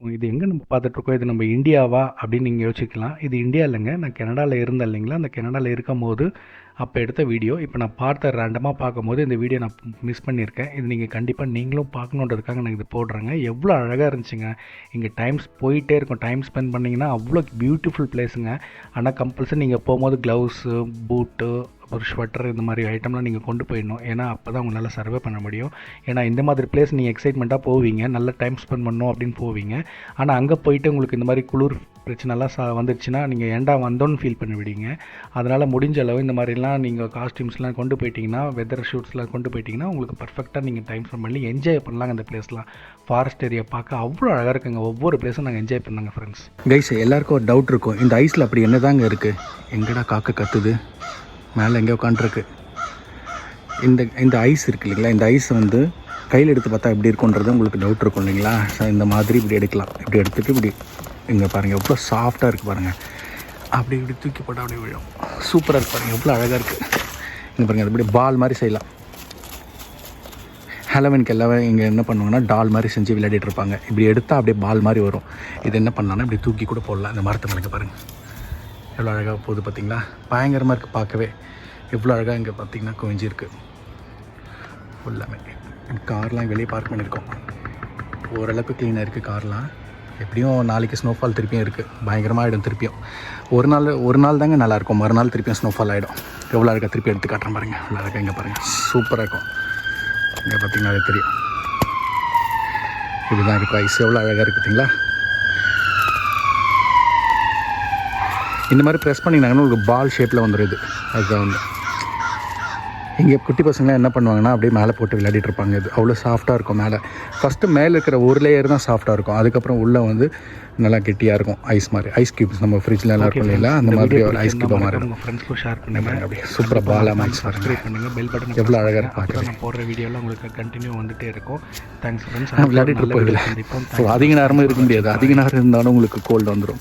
இது எங்கே நம்ம பார்த்துட்ருக்கோம்? இது நம்ம இந்தியாவா? அப்படின்னு நீங்கள் யோசிக்கலாம். இது இந்தியா இல்லைங்க. நான் கனடாவில் இருந்தேன் இல்லைங்களா? அந்த கனடாவில் இருக்கும் போது அப்போ எடுத்த வீடியோ. இப்போ நான் பார்த்த ரேண்டமாக பார்க்கும்போது இந்த வீடியோ நான் மிஸ் பண்ணியிருக்கேன். இது நீங்கள் கண்டிப்பாக நீங்களும் பார்க்கணுன்றதுக்காக நான் இது போடுறேங்க. எவ்வளோ அழகாக இருந்துச்சுங்க. இங்கே டைம்ஸ் போயிட்டே இருக்கும். டைம் ஸ்பெண்ட் பண்ணிங்கன்னா அவ்வளோ பியூட்டிஃபுல் பிளேஸுங்க ஆனால் கம்பல்சரி நீங்கள் போகும்போது க்ளவுஸு பூட்டு ஒரு ஸ்வெட்டர் இந்த மாதிரி ஐட்டம்லாம் நீங்கள் கொண்டு போயிடணும். ஏன்னா அப்போ தான் உங்களால் சர்வே பண்ண முடியும். ஏன்னா இந்த மாதிரி பிளேஸ் நீங்கள் எக்ஸைட்மெண்ட்டாக போவீங்க. நல்ல டைம் ஸ்பெண்ட் பண்ணணும் அப்படின்னு போவீங்க. ஆனால் அங்கே போயிட்டு உங்களுக்கு இந்த மாதிரி குளிர் பிரச்சனைலாம் சா வந்துடுச்சுன்னா நீங்கள் ஏண்டா வந்தோன்னு ஃபீல் பண்ணிவிடுங்க அதனால் முடிஞ்ச அளவு இந்த மாதிரிலாம் நீங்கள் காஸ்டியூம்ஸ்லாம் கொண்டு போயிட்டிங்கன்னா வெதர் ஷூட்ஸ்லாம் கொண்டு போயிட்டிங்கன்னா உங்களுக்கு பர்ஃபெக்டாக நீங்கள் டைம் ஸ்பெண்ட் பண்ணி என்ஜாய் பண்ணலாங்க அந்த பிளேஸ்லாம் ஃபாரஸ்ட் ஏரியா பார்க்க அவ்வளோ அழகாக இருக்குங்க. ஒவ்வொரு பிளேஸும் நாங்கள் என்ஜாய் பண்ணாங்க ஃப்ரெண்ட்ஸ் கைஸ் எல்லாருக்கும் ஒரு டவுட் இருக்கும். இந்த ஐஸில் அப்படி என்னதாங்க இருக்குது எங்கடா காக்க கத்துது? மேலே எங்கே உட்காண்ட்ருக்கு இந்த இந்த ஐஸ் இருக்கு இல்லைங்களா? இந்த ஐஸ் வந்து கையில் எடுத்து பார்த்தா எப்படி இருக்குன்றது உங்களுக்கு டவுட் இருக்கும் இல்லைங்களா? ஸோ இந்த மாதிரி இப்படி எடுக்கலாம். இப்படி எடுத்துகிட்டு இப்படி இங்கே பாருங்கள் எவ்வளோ சாஃப்டாக இருக்குது பாருங்கள் அப்படி இப்படி தூக்கி போட்டால் அப்படியே விழும். சூப்பராக இருக்கு பாருங்கள் எவ்வளோ அழகாக இருக்குது இங்கே பாருங்கள் அது இப்படி பால் மாதிரி செய்யலாம். ஹலவனுக்கு எல்லாமே இங்கே என்ன பண்ணுவாங்கன்னா டால் மாதிரி செஞ்சு விளையாடிட்டு இருப்பாங்க. இப்படி எடுத்தால் அப்படியே பால் மாதிரி வரும். இது என்ன பண்ணலாம்னா இப்படி தூக்கி கூட போடலாம். இந்த மரத்து மேலே பாருங்கள் எவ்வளோ அழகாக போகுது பார்த்தீங்களா? பயங்கரமாக இருக்குது பார்க்கவே. எவ்வளோ அழகாக இங்கே பார்த்தீங்கன்னா குவிஞ்சிருக்கு. ஃபுல்லாமே. கார்லாம் வெளியே பார்க் பண்ணியிருக்கோம். ஓரளவுக்கு க்ளீனாக இருக்குது கார்லாம். எப்படியும் நாளைக்கு ஸ்னோஃபால் திருப்பியும் இருக்குது பயங்கரமாக ஆகிடும் திருப்பியும். ஒரு நாள் ஒரு நாள் தாங்க நல்லாயிருக்கும் மறுநாள் திருப்பியும் ஸ்னோஃபால் ஆகிடும் எவ்வளோ அழகாக திருப்பி எடுத்து காட்டுறேன் பாருங்கள் எவ்வளோ அழகாக இங்கே பாருங்கள் சூப்பராக இருக்கும். இங்கே பார்த்தீங்கன்னா அது தெரியும். இதுதான் இருக்கும் ஐஸ் எவ்வளோ அழகாக இருக்குது பார்த்தீங்களா? இந்த மாதிரி ப்ரெஸ் பண்ணிங்கனாங்கன்னா உங்களுக்கு பால் ஷேப்பில் வந்துடுது அதுதான் வந்து. இங்கே குட்டி பசங்களாம் என்ன பண்ணுவாங்கன்னா அப்படியே மேலே போட்டு விளையாடிட்டு இருப்பாங்க இது. அவ்வளோ சாஃப்டாக இருக்கும் மேலே. ஃபஸ்ட்டு மேலே இருக்கிற ஒரு லேயர் தான் சாஃப்டாக இருக்கும். அதுக்கப்புறம் உள்ளே வந்து நல்லா கெட்டியாக இருக்கும். ஐஸ் மாதிரி. ஐஸ் கியூப்ஸ் நம்ம ஃப்ரிட்ஜில் எல்லாம் இருக்கும் இல்லைங்களா அந்த மாதிரி ஒரு ஐஸ் கியூப் மாதிரி இருக்கும். ஃப்ரெண்ட்ஸ்க்கும் ஷேர் பண்ணுங்கள் அப்படியே சூப்பராக பாலாக சப்ஸ்கிரைப் பண்ணுங்கள் பெல் பட்டன் எவ்வளோ அழகாக இருக்கு பார்க்கவே நான் போடுற வீடியோலாம் உங்களுக்கு கண்டினியூ வந்துட்டே இருக்கும். தேங்க்ஸ் ஃப்ரெண்ட்ஸ் விளையாடிட்டு இருப்போம் ஸோ அதிக நேரமும் இருக்க முடியாது. அதிக நேரம் இருந்தாலும் உங்களுக்கு கோல்டு வந்துடும்